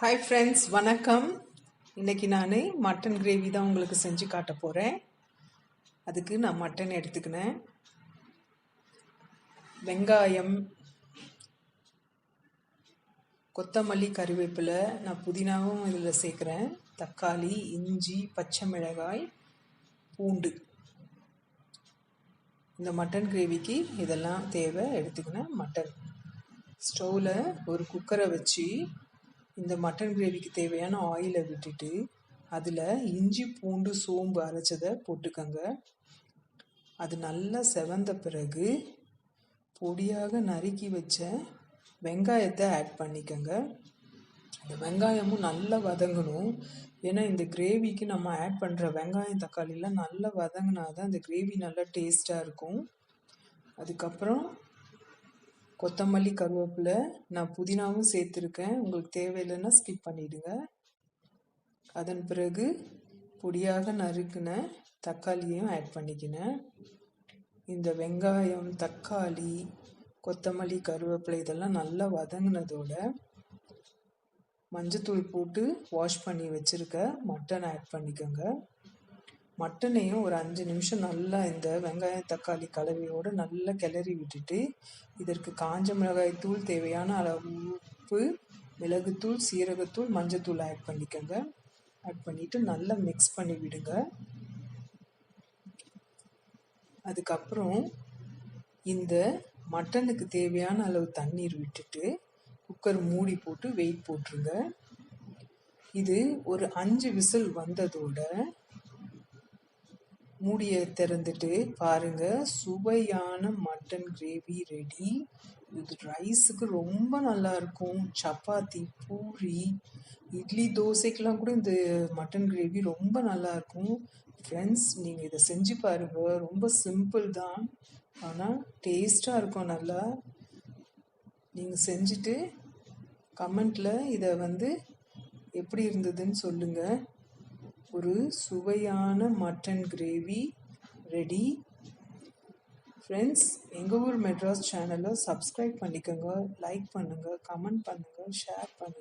Hi friends வணக்கம். இன்னைக்கு நான் மட்டன் கிரேவி தான் உங்களுக்கு செஞ்சு காட்ட போகிறேன் அதுக்கு நான் மட்டன் எடுத்துக்கினேன். வெங்காயம் கொத்தமல்லி கருவேப்பிலை நான் புதினாவும் இதில் சேர்க்குறேன். தக்காளி இஞ்சி பச்சை மிளகாய் பூண்டு. இந்த மட்டன் கிரேவிக்கு இதெல்லாம் தேவை. எடுத்துக்கினேன் மட்டன் ஸ்டவ்வில் ஒரு குக்கரை வச்சு இந்த மட்டன் கிரேவிக்கு தேவையான ஆயிலை விட்டுட்டு அதில் இஞ்சி பூண்டு சோம்பு அரைச்சதை போட்டுக்கோங்க. அது நல்லா செவந்த பிறகு பொடியாக நறுக்கி வச்ச வெங்காயத்தை ஆட் பண்ணிக்கோங்க. இந்த வெங்காயமும் நல்லா வதங்கணும். ஏன்னா இந்த கிரேவிக்கு நம்ம ஆட் பண்ணுற வெங்காயம் தக்காளிலாம் நல்லா வதங்கினா தான் இந்த கிரேவி நல்லா டேஸ்ட்டாக இருக்கும். அதுக்கப்புறம் கொத்தமல்லி கருவேப்பிலை நான் புதினாவும் சேர்த்துருக்கேன். உங்களுக்கு தேவையில்லைன்னா ஸ்கிப் பண்ணிவிடுங்க அதன் பிறகு பொடியாக நறுக்கின தக்காளியும் ஆட் பண்ணிக்கினேன். இந்த வெங்காயம் தக்காளி கொத்தமல்லி கருவேப்பிலை இதெல்லாம் நல்லா வதங்கினதோட மஞ்சத்தூள் போட்டு வாஷ் பண்ணி வச்சுருக்க. மட்டன் ஆட் பண்ணிக்கோங்க. மட்டனையும் ஒரு அஞ்சு நிமிஷம் நல்லா இந்த வெங்காயம் தக்காளி கலவையோடு நல்லா கிளறி விட்டுட்டு இதற்கு காஞ்ச மிளகாய் தூள் தேவையான அளவு உப்பு மிளகுத்தூள் சீரகத்தூள் மஞ்சத்தூள் ஆட் பண்ணிக்கோங்க. ஆட் பண்ணிவிட்டு நல்லா மிக்ஸ் பண்ணி விடுங்க. அதுக்கப்புறம் இந்த மட்டனுக்கு தேவையான அளவு தண்ணீர் விட்டுட்டு குக்கர் மூடி போட்டு வெயிட் போட்டுருங்க. இது ஒரு அஞ்சு விசில் வந்ததோட மூடியை திறந்துட்டு பாருங்க. சுவையான மட்டன் கிரேவி ரெடி இது ரைஸுக்கு ரொம்ப நல்லா இருக்கும். சப்பாத்தி பூரி இட்லி தோசைக்கெலாம் கூட இந்த மட்டன் கிரேவி ரொம்ப நல்லா இருக்கும். ஃப்ரெண்ட்ஸ் நீங்கள் இதை செஞ்சு பாருங்கள் ரொம்ப சிம்பிள் தான். ஆனால் டேஸ்ட்டாக இருக்கும் நல்லா. நீங்கள் செஞ்சுட்டு கமெண்ட்டில் இதை வந்து எப்படி இருந்ததுன்னு சொல்லுங்கள் ஒரு சுவையான மட்டன் கிரேவி ரெடி ஃப்ரெண்ட்ஸ் எங்கள் ஊர் மெட்ராஸ் சேனலை சப்ஸ்கிரைப் பண்ணிக்கோங்க லைக் பண்ணுங்கள் கமெண்ட் பண்ணுங்கள் ஷேர் பண்ணுங்கள்